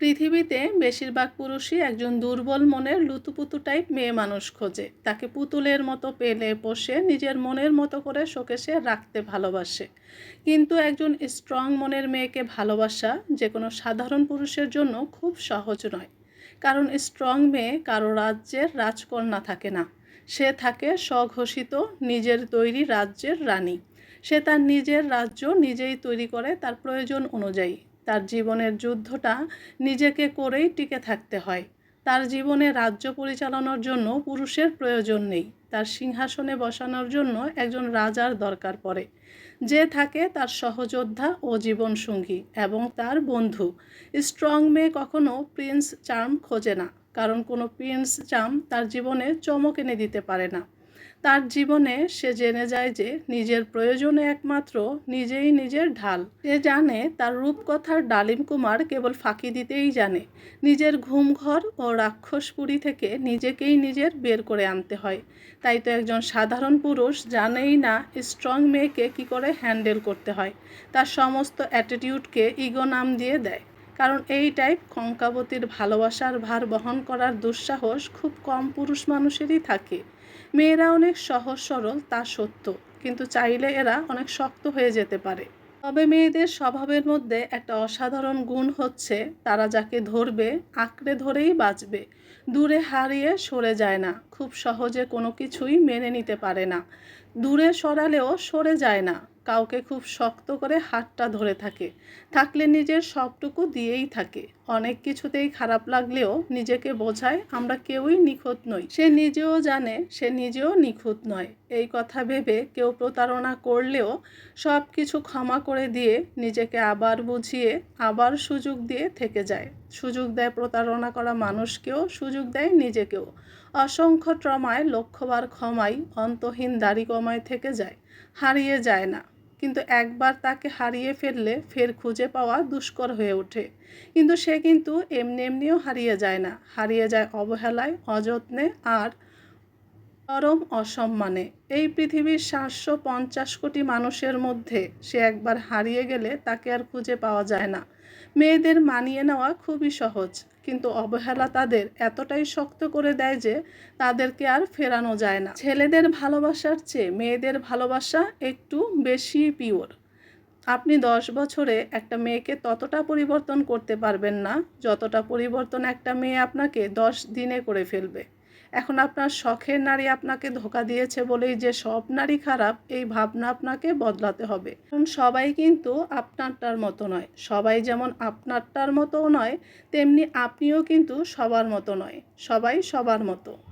পৃথিবীতে বেশিরভাগ পুরুষই একজন দুর্বল মনের লুতুপুতু টাইপ মেয়ে মানুষ খোঁজে। তাকে পুতুলের মতো পেলে, পোষে, নিজের মনের মতো করে শোকেশে রাখতে ভালোবাসে। কিন্তু একজন স্ট্রং মনের মেয়েকে ভালোবাসা যে কোনো সাধারণ পুরুষের জন্য খুব সহজ নয়। কারণ স্ট্রং মেয়ে কারও রাজ্যের রাজকন্যা থাকে না। সে থাকে স্বঘোষিত নিজের তৈরি রাজ্যের রানী। সে তার নিজের রাজ্য নিজেই তৈরি করে তার প্রয়োজন অনুযায়ী। তার জীবনের যুদ্ধটা নিজেকে করেই টিকে থাকতে হয়। তার জীবনে রাজ্য পরিচালনার জন্য পুরুষের প্রয়োজন নেই। তার সিংহাসনে বসানোর জন্য একজন রাজার দরকার পড়ে। যে থাকে তার সহযোদ্ধা ও জীবনসঙ্গী এবং তার বন্ধু। স্ট্রং মেয়ে কখনো প্রিন্স চার্ম খোঁজে না, কারণ কোনো প্রিন্স চার্ম তার জীবনে চমক এনে দিতে পারে না। তার জীবনে সে জেনে যায় যে নিজের প্রয়োজনে একমাত্র নিজেই নিজের ঢাল। সে জানে তার রূপকথার ডালিম কুমার কেবল ফাঁকি দিতেই জানে। নিজের ঘুমঘর ও রাক্ষসপুরী থেকে নিজেকেই নিজের বের করে আনতে হয়। তাই তো একজন সাধারণ পুরুষ জানেই না স্ট্রং মেয়েকে কি করে হ্যান্ডেল করতে হয়। তার সমস্ত অ্যাটিটিউডকে ইগো নাম দিয়ে দেয়। কারণ এই টাইপ কঙ্কাবতীর ভালোবাসার ভার বহন করার দুঃসাহস খুব কম পুরুষ মানুষেরই থাকে। মেয়েরা অনেক সহজ সরল, তা সত্য, কিন্তু চাইলে এরা অনেক শক্ত হয়ে যেতে পারে। তবে মেয়েদের স্বভাবের মধ্যে একটা অসাধারণ গুণ হচ্ছে, তারা যাকে ধরবে, আঁকড়ে ধরেই বাঁচবে। দূরে হারিয়ে সরে যায় না, খুব সহজে কোনো কিছুই মেনে নিতে পারে না। দূরে সরালেও সরে যায় না। কাউকে খুব শক্ত করে হাতটা ধরে থাকে। থাকলে নিজের সবটুকু দিয়েই থাকে। অনেক কিছুতেই খারাপ লাগলেও নিজেকে বোঝায়, আমরা কেউই নিখুঁত নই। সে নিজেও জানে, সে নিজেও নিখুঁত নয়। এই কথা ভেবে কেউ প্রতারণা করলেও সব কিছু ক্ষমা করে দিয়ে নিজেকে আবার বুঝিয়ে, আবার সুযোগ দিয়ে থেকে যায়। সুযোগ দেয় প্রতারণা করা মানুষকেও, সুযোগ দেয় নিজেকেও। অসংখ্য ট্রমায়, লক্ষ্যবার ক্ষমাই অন্তহীন দাড়ি কমায় থেকে যায়, হারিয়ে যায় না। কিন্তু একবার তাকে হারিয়ে ফেললে ফের খুঁজে পাওয়া দুষ্কর হয়ে ওঠে। কিন্তু সে কিন্তু এমনি এমনিও হারিয়ে যায় না। হারিয়ে যায় অবহেলায়, অযত্নে আর চরম অসম্মানে। এই পৃথিবীর সাতশো পঞ্চাশ কোটি মানুষের মধ্যে সে একবার হারিয়ে গেলে তাকে আর খুঁজে পাওয়া যায় না। মেয়েদের মানিয়ে নেওয়া খুবই সহজ, কিন্তু অবহেলা তাদের এতটাই শক্ত করে দেয় যে তাদেরকে আর ফেরানো যায় না। ছেলেদের ভালোবাসার চেয়ে মেয়েদের ভালোবাসা একটু বেশি পিওর। আপনি দশ বছরে একটা মেয়েকে ততটা পরিবর্তন করতে পারবেন না, যতটা পরিবর্তন একটা মেয়ে আপনাকে দশ দিনে করে ফেলবে। এখন আপনার শখের নারী আপনাকে ধোকা দিয়েছে বলেই যে সব নারী খারাপ, এই ভাবনা আপনাকে বদলাতে হবে। কারণ সবাই কিন্তু আপনারটার মতো নয়। সবাই যেমন আপনারটার মতো নয়, তেমনি আপনিও কিন্তু সবার মতো নয়। সবাই সবার মতো।